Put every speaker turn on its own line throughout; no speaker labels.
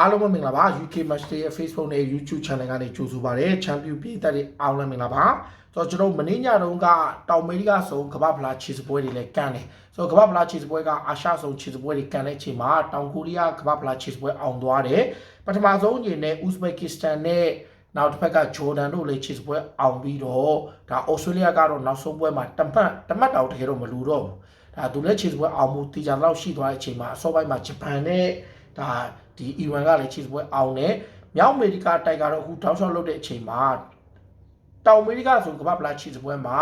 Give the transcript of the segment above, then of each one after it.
အားလုံးပဲမင်္ဂလာပါ UK Match Day ရဲ့ Facebook နဲ့ YouTube Channel ကနေကြိုဆိုပါရစေ။ Champion ပြည်သက်တွေအားလုံးမင်္ဂလာပါ။ဆိုတော့ကျွန်တော်မင်းညတုန်းကတောင်အမေရိကဆိုကမ္ဘာဖလားခြေစပွဲတွေလည်းကန်တယ်။ဆိုတော့ကမ္ဘာဖလားခြေစပွဲကအာရှဆုံးခြေစပွဲတွေကန်တဲ့အချိန်မှာတောင်ကိုရီးယားကမ္ဘာဖလားခြေစပွဲအောင်သွားတယ်။ပထမဆုံးအနေနဲ့ Uzbekistan နဲ့နောက်တစ်ဖက်ကဂျော်ဒန်တို့လည်းခြေစပွဲအောင်ပြီးတော့ဒါဩစတြေးလျကတော့နောက်ဆုံးပွဲမှာတမတ်တမတ်တောင်တကယ်တော့မလူတော့ဘူး။ဒါသူလည်းခြေစပွဲအောင်မှုတီချာတော့ရှိသွားတဲ့အချိန်မှာအစောပိုင်းမှာဂျပန်နဲ့ ဒါဒီအီရန်ကလည်းခြေစပွဲအောင်တယ်မြောက်အမေရိကတိုက်ကတော့အခုတောက်လျှောက်လုပ်တဲ့အချိန်မှာတောင်အမေရိကဆိုကမ္ဘာပလာခြေစပွဲမှာ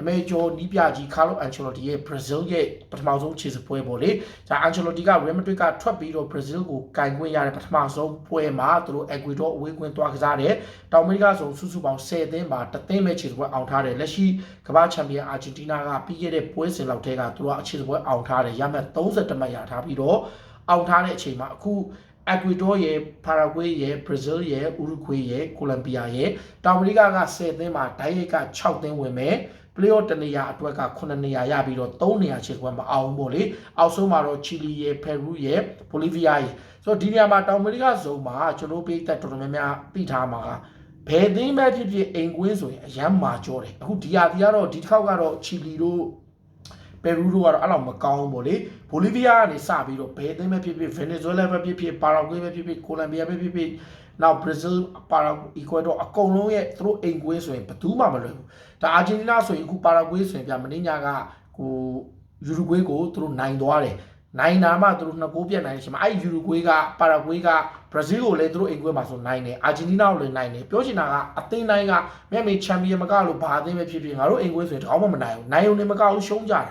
အမေဂျိုနီးပြကြီးကာလိုအန်ချယ်လိုတီရဲ့ဘရာဇီးရဲ့ပထမဆုံးခြေစပွဲပေါ့လေဒါအန်ချယ်လိုတီကရီမက်ဒရစ်ကထွက်ပြီးတော့ဘရာဇီးကိုကင်ခွင့်ရတဲ့ပထမဆုံးပွဲမှာသူတို့အက်ကွေဒေါအဝေးကွင်းသွားကစားတယ်တောင်အမေရိကဆိုစုစုပေါင်း10သင်းမှာတသင်းပဲခြေစပွဲအောင်ထားတယ်လက်ရှိကမ္ဘာချန်ပီယံအာဂျင်တီးနားကပြီးခဲ့တဲ့ပွဲစဉ်လောက်ထဲကသူတို့အခြေစပွဲအောင်ထားတယ်ရမှတ်30မှတ်ရထားပြီးတော့ အောင်ထားတဲ့အချိန်မှာအခုအက်ကွေဒေါရဲ့ပါရာဂွေးရဲ့ဘရာဇီးရဲ့ဥရုဂွေးရဲ့ကိုလံဘီယာရဲ့တောင်အမေရိကက10သင်းမှာဒိုင်းရိတ်က6သင်းဝင်မယ်ပလေအော့တနေရာအတွက်က9နေရာရပြီးတော့3နေရာခြေပွဲမအောင်ဘူးလေအောက်ဆုံးမှာတော့ချီလီရဲ့ဖယ်ရူးရဲ့ဘိုလီဗီးယားရဲ့ဆိုတော့ဒီနေရာမှာတောင်အမေရိကဇုံမှာကျွန်တော်ပြည်သက်တော်တော်များများသိထားမှာကဘယ်သင်းပဲဖြစ်ဖြစ်အိမ်ကွင်းဆိုရင်အရန်မာကြောတယ်အခုဒီဟာဒီကတော့ဒီတစ်ခေါက်ကတော့ချီလီတို့ ပယ်ရူးတို့ကတော့အဲ့လောက်မကောင်းဘူးဗောလေဘိုလီဗီးယားကနေစပြီးတော့ဘယ်အသင်းပဲဖြစ်ဖြစ်ဗင်နီဇွဲလားပဲဖြစ်ဖြစ်ပါရာဂွေးပဲဖြစ်ဖြစ်ကိုလံဘီယာပဲဖြစ်ဖြစ်နောက်ဘရာဇီးပါရာအီကွေဒေါအကုန်လုံးရဲ့သူတို့အိမ်ကွင်းဆိုရင်ဘယ်သူမှမလွယ်ဘူးဒါအာဂျင်တီးနားဆိုရင်အခုပါရာဂွေးဆိုရင်ပြမင်းညာကဟိုယူရူဂွေးကိုသူတို့နိုင်သွားတယ်နိုင်နာမှသူတို့နှစ်ကိုးပြတ်နိုင်ရှင်မှာအဲ့ယူရူဂွေးကပါရာဂွေးကဘရာဇီးကိုလည်းသူတို့အိမ်ကွင်းမှာဆိုနိုင်တယ်အာဂျင်တီးနားကိုလည်းနိုင်တယ်ပြောချင်တာကအသင်းတိုင်းကမျက်မေချန်ပီယံမကလို့ဘာအသင်းပဲဖြစ်ဖြစ်ငါတို့အိမ်ကွင်းဆိုရင်တကောင်းမှမနိုင်ဘူးနိုင်ုံနဲ့မကဘူးရှုံးကြတာ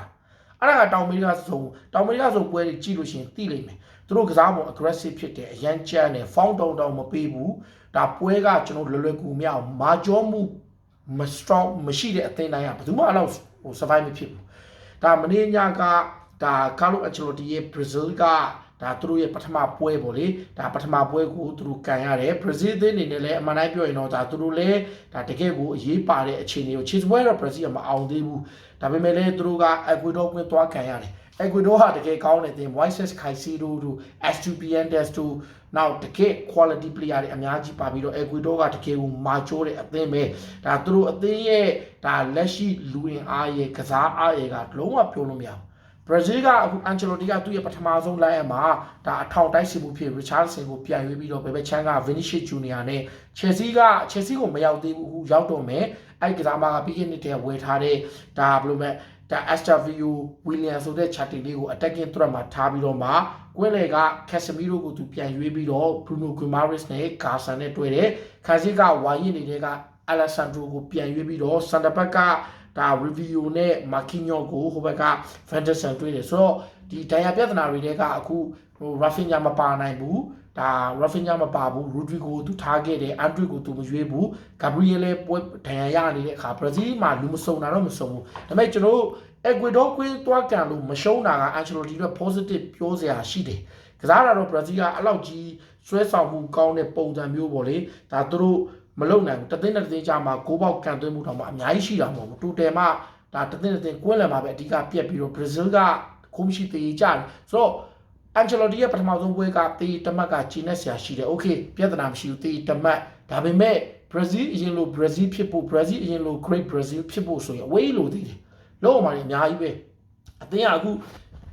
အဲ့ဒါကတောင်အမေရိကဆိုတောင်အမေရိကဆိုပွဲတွေကြည့်လို့ရှိရင်သိလိမ့်မယ်သူတို့ကစားပုံ aggressive ဖြစ်တယ်အရန်ကြမ်းတယ် foul တောင်တောင်မပေးဘူးဒါပွဲကကျွန်တော်လွယ်လွယ်ကူမြောက်မာကျောမှုမ strong မရှိတဲ့အသင်းတိုင်းကဘယ်သူမှအဲ့လောက်ဟို survive မဖြစ်ဘူးဒါမင်းညာကဒါကာလိုအန်ချယ်လိုတီရဲ့ Brazil က ဒါသူတို့ရဲ့ပထမပွဲပေါ့လေဒါပထမပွဲကိုသူတို့ကန်ရတယ်ဘရာဇီးအသင်းအနေနဲ့လည်းအမှန်တိုင်းပြောရင်တော့ဒါသူတို့လည်းဒါတကယ်ကိုအရေးပါတဲ့အခြေအနေကိုခြေစပွဲတော့ဘရာဇီးကမအောင်သေးဘူးဒါပေမဲ့လည်းသူတို့ကအက်ကွေဒေါကွင်းသွားကန်ရတယ်အက်ကွေဒေါဟာတကယ်ကောင်းတဲ့တင် Moises Caicedo တို့ S2PNDS တို့နောက်တကယ် quality player တွေအများကြီးပါပြီးတော့ Ecuador ကတကယ်ကိုမာချိုးတဲ့အသင်းပဲဒါသူတို့အသင်းရဲ့ဒါလက်ရှိလူဝင်အားရဲ့ကစားအားရဲ့ကလုံးဝပြောလို့မရဘူး ဘရာဇီးကအခုအန်ချယ်လိုတီကသူ့ရဲ့ပထမဆုံးလိုင်းအမှာဒါအထောက်တိုက်စီမှုဖြစ်ရစ်ချားဒ်ဆင်ကိုပြန်ရွေးပြီးတော့ဘယ်ဘက်ချမ်းကဗင်နီရှစ်ဂျူနီယာနဲ့ချယ်ဆီကချယ်ဆီကိုမရောက်သေးဘူးအခုရောက်တော့မယ်အဲ့ဒီကစားမကပြီးခဲ့တဲ့ဝယ်ထားတဲ့ဒါဘယ်လိုမဲ့ဒါ Astavio William ဆိုတဲ့ charting လေးကို attacking threat မှာထားပြီးတော့မှကွင်းလေက Casemiro ကိုသူပြန်ရွေးပြီးတော့ Bruno Guimaraes နဲ့ Garcia နဲ့တွေ့တယ်ခါစီကဝါရင်နေတဲ့က Alessandro ကိုပြန်ရွေးပြီးတော့ center back က ဒါ review နဲ့ Marquinhos ကိုဟိုဘက်က Venderson တွေ့တယ်ဆိုတော့ဒီဒိုင်ယာပြဿနာတွေတဲကအခုဟို Rafinha မပါနိုင်ဘူးဒါ Rafinha မပါဘူး Rodrigo ကိုသူထားခဲ့တယ် Andre ကိုသူမရွေးဘူး Gabriel လည်းပွဲဒဏ်ရာရနေတဲ့အခါ Brazil မှာလူမစုံတာတော့မစုံဘူးဒါပေမဲ့ကျွန်တော်တို့ Ecuador ကွင်းသွားကန်လို့မရှုံးတာက Ancelotti အတွက် positive ပြောစရာရှိတယ်ကစားတာတော့ Brazil ကအလောက်ကြီးဆွဲဆောင်မှုကောင်းတဲ့ပုံစံမျိုးပေါ့လေဒါသူတို့ မလုံနိုင်ဘူးတသိန်းနဲ့တသိန်းကြာမှာဂိုးပေါက်ကန်သွင်းမှုတော့မှအများကြီးရှိတာမဟုတ်ဘူးတူတယ်မှဒါတသိန်းတသိန်းကွင်းလည်မှာပဲအဓိကပြက်ပြီးတော့ Brazil ကခုမရှိသေးကြတယ်ဆိုတော့ Ancelotti ရဲ့ပထမဆုံးပွဲကတေးတမတ်ကဂျင်းနဲ့ဆရာရှိတယ်။ Okay ပြဿနာမရှိဘူးတေးတမတ်ဒါပေမဲ့ Brazil အရင်လို Brazil ဖြစ်ဖို့ Brazil အရင်လို Great Brazil ဖြစ်ဖို့ဆိုရင်အဝေးလိုသေးတယ်။လုံးဝမှအများကြီးပဲ။အသင်းကအခု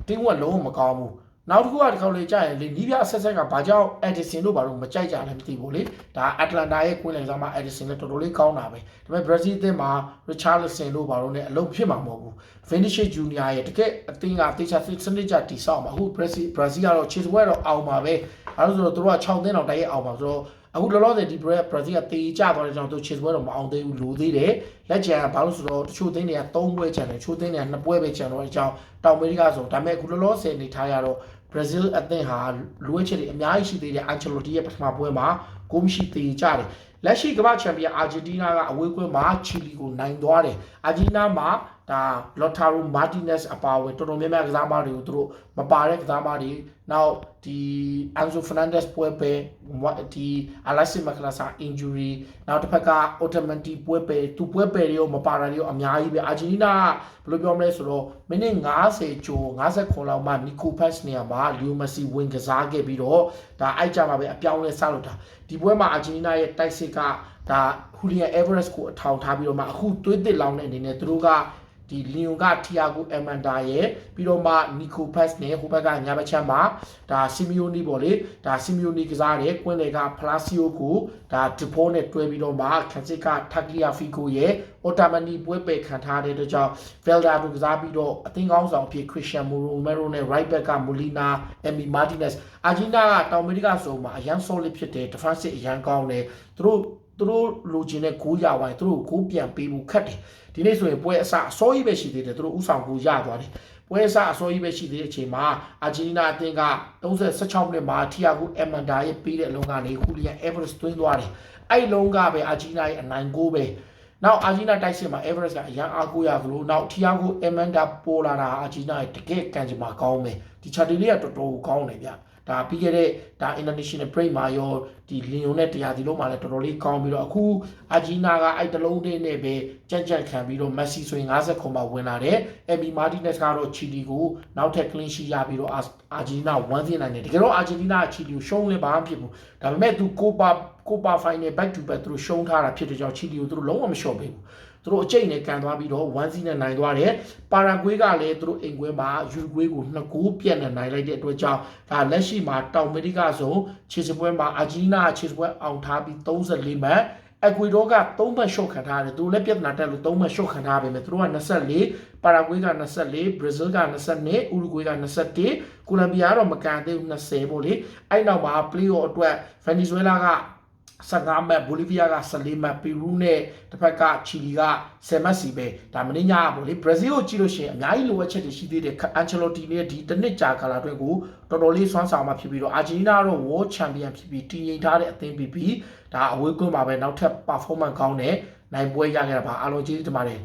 တင်းကလုံးဝမကောင်းဘူး။ နောက်တစ်ခုကဒီခေါက်လေးကြာရင်လေနီးပြဆက်ဆက်ကဘာကြောင့် Edison တို့ဘာလို့မကြိုက်ကြလဲမသိဘူးလေ။ဒါ Atlanta ရဲ့ကွင်းလယ်ဆောင်မှာ Edison လည်းတော်တော်လေးကောင်းတာပဲ။ဒါပေမဲ့ Brazil အသင်းမှာ Richarlison တို့ဘာလို့လဲအလုပ်ဖြစ်မှာမဟုတ်ဘူး။ Vinicius Junior ရဲ့တကယ်အသင်းကတေချာစနစ်ကြတိဆောက်မှာအခု Brazil Brazil ကတော့ Chase ဝဲတော့အောင်ပါပဲ။အဲဒါဆိုတော့သူတို့က6သင်းတော့တိုက်ရိုက်အောင်ပါဆိုတော့ အခုလောလောဆယ်ဒီ Brazil ကတေချသွားတဲ့ကြောင့်သူ Chase ဝဲတော့မအောင်သေးဘူးလိုသေးတယ်။လက်ကျန်ကဘာလို့ဆိုတော့တချို့သင်းတွေက3ပွဲကျန်တယ်တချို့သင်းတွေက2ပွဲပဲကျန်တော့အကြောင်းတောင်အမေရိကဆိုဒါပေမဲ့အခုလောလောဆယ်နေထားရတော့ Brazil အသင်းဟာလိုအပ်ချက်တွေအများကြီးရှိသေးတယ် Ancelotti ရဲ့ပထမပွဲမှာဂိုးမရှိသေးကြတယ် လက်ရှိကမ္ဘာချန်ပီယံအာဂျင်တီးနားကအဝေးကွင်းမှာချီလီကိုနိုင်သွားတယ်အာဂျင်တီးနားမှာဒါလော်တာရိုမာတီနက်စ်အပါအဝင်တော်တော်များများကစားမတွေကိုသူတို့မပါတဲ့ကစားမတွေနောက်ဒီအန်ဆိုဖာနန်ဒက်စ်ပွဲပဲဒီအလက်ဆီမကလာဆာ injury နောက်တစ်ဖက်ကအော်တိုမန်တီပွဲပဲသူပွဲပဲတွေရောမပါတာတွေရောအများကြီးပဲအာဂျင်တီးနားဘယ်လိုပြောမလဲဆိုတော့မိနစ်90ကျော်59လောက်မှနီကိုဖက်စ်နေရာမှာလီယိုမက်ဆီဝင်ကစားခဲ့ပြီးတော့ဒါအိုက်ကြမှာပဲအပြောင်းလဲစလို့တာဒီပွဲမှာအာဂျင်တီးနားရဲ့တိုက်စစ်ကဒါဟူလီယန်အေဗရက်စ်ကိုအထောင်ထားပြီးတော့မှအခုသွေးတစ်လောင်းတဲ့အနေနဲ့သူတို့က ဒီလီယွန်ကတီယာဂိုအမန်ဒါရဲ့ပြီးတော့မှနီကိုဖက်စ်နဲ့ဟိုဘက်ကညာဘက်ချမ်းမှာဒါစီမီယိုနီပေါ့လေဒါစီမီယိုနီကစားတယ်ကွင်းလေကဖလာစီယိုကိုဒါဒီဖိုးနဲ့တွဲပြီးတော့မှခန်စစ်ကထက်ကလီယာဖီကိုရဲ့အော်တာမနီပွဲပယ်ခံထားတဲ့အတွက်ကြောင့်ဗယ်ဒါကိုကစားပြီးတော့အသင်းကောင်းဆောင်အဖြစ်ခရစ်ရှန်မိုရိုမက်ရိုနဲ့ right back ကမူလီနာအမီမာတီနက်စ်အာဂျင်နာကတောင်အမေရိကဆိုမှာအရန် solid ဖြစ်တယ် defensive အရန်ကောင်းတယ်သူတို့ သူတို့လိုချင်တဲ့ဂိုးရဝိုင်းသူတို့ကိုဂိုးပြန်ပေးဖို့ခက်တယ်ဒီနေ့ဆိုရင်ပွဲအစအစောကြီးပဲရှိသေးတယ်သူတို့ဥဆောင်ဂိုးရသွားတယ်ပွဲအစအစောကြီးပဲရှိသေးတဲ့အချိန်မှာအာဂျင်တီးနာအသင်းက36မိနစ်မှာထီယာဂိုအမန်ဒါရဲ့ပေးတဲ့အလုံးကနေဟူလီယန်အေဗရက်စ်သွင်းသွားတယ်အဲ့လုံးကပဲအာဂျင်တီးနာရဲ့အနိုင်ဂိုးပဲနောက်အာဂျင်တီးနာတိုက်စစ်မှာ Everest ကအရန်အားကိုးရသလိုနောက်ထီယာဂိုအမန်ဒါပိုလာတာအာဂျင်တီးနာရဲ့တကယ်ကံကြမ္မာကောင်းမယ်ဒီချာတီလေးကတော်တော်ကောင်းတယ်ဗျ ဒါပြီးခဲ့တဲ့ဒါ international break မှာရောဒီလင်ယွန်နဲ့တရားဒီလုံးမှာလည်းတော်တော်လေးကောင်းပြီးတော့အခုအာဂျီနာကအဲ့တလုံးလေးနဲ့ပဲကြက်ကြက်ခံပြီးတော့မက်ဆီဆိုရင်50ခုမှဝင်လာတယ်အမီမာတီနက်စ်ကတော့ချီလီကိုနောက်ထပ် clean sheet ရပြီးတော့အာဂျီနာ1သိနိုင်တယ်တကယ်တော့အာဂျီတီနာကချီလီကိုရှုံးလဲဘာမှဖြစ်ဘူးဒါပေမဲ့သူကိုပါကိုပါဖိုင်နယ် back to back သူတို့ရှုံးထားတာဖြစ်တဲ့ကြောင့်ချီလီကိုသူတို့လုံးဝမလျှော့ပေးဘူး သူတို့အကျိတ်နဲ့ကန်သွားပြီးတော့1စီနဲ့နိုင်သွားတယ်ပါရာဂွေးကလည်းသူတို့အိမ်ကွင်းမှာယူဂွေးကို2ဂိုးပြတ်နဲ့နိုင်လိုက်တဲ့အတွက်ကြောင့်ဒါလက်ရှိမှာတောင်အမေရိကဆိုခြေစပွဲမှာအာဂျီနာခြေစပွဲအောင်ထားပြီး34မှတ်အကွေဒေါက3မှတ်ရှော့ခံထားတယ်သူတို့လည်းပြဿနာတက်လို့3မှတ်ရှော့ခံထားပေမဲ့သူတို့က24ပါရာဂွေးက24ဘရာဇီးက22ဥရုဂွေးက21ကိုလံဘီယာကတော့မကန်သေးဘူး20ပေါ့လေအဲ့နောက်မှာပလီယိုအတွက်ဗင်နီဇွဲလားက 15မှတ်ဘိုလီးဗီးယားက14မှတ်ပီရူးနဲ့တစ်ဖက်ကချီလီက10မှတ်စီပဲဒါမင်းညာပေါ့လေဘရာဇီးကိုကြည့်လို့ရှိရင်အများကြီးလိုအပ်ချက်တွေရှိသေးတယ်အန်ချယ်လိုတီနဲ့ဒီတစ်နှစ်ကြာကာလအတွင်းကိုတော်တော်လေးစွမ်းဆောင်မှဖြစ်ပြီးတော့အာဂျင်တီးနာကတော့ World Champion ဖြစ်ပြီးတည်ငြိမ်ထားတဲ့အသင်းဖြစ်ပြီးဒါအဝေးကွင်းမှာပဲနောက်ထပ် performance ကောင်းတဲ့နိုင်ပွဲရခဲ့တာပါအားလုံးကျေးဇူးတင်ပါတယ်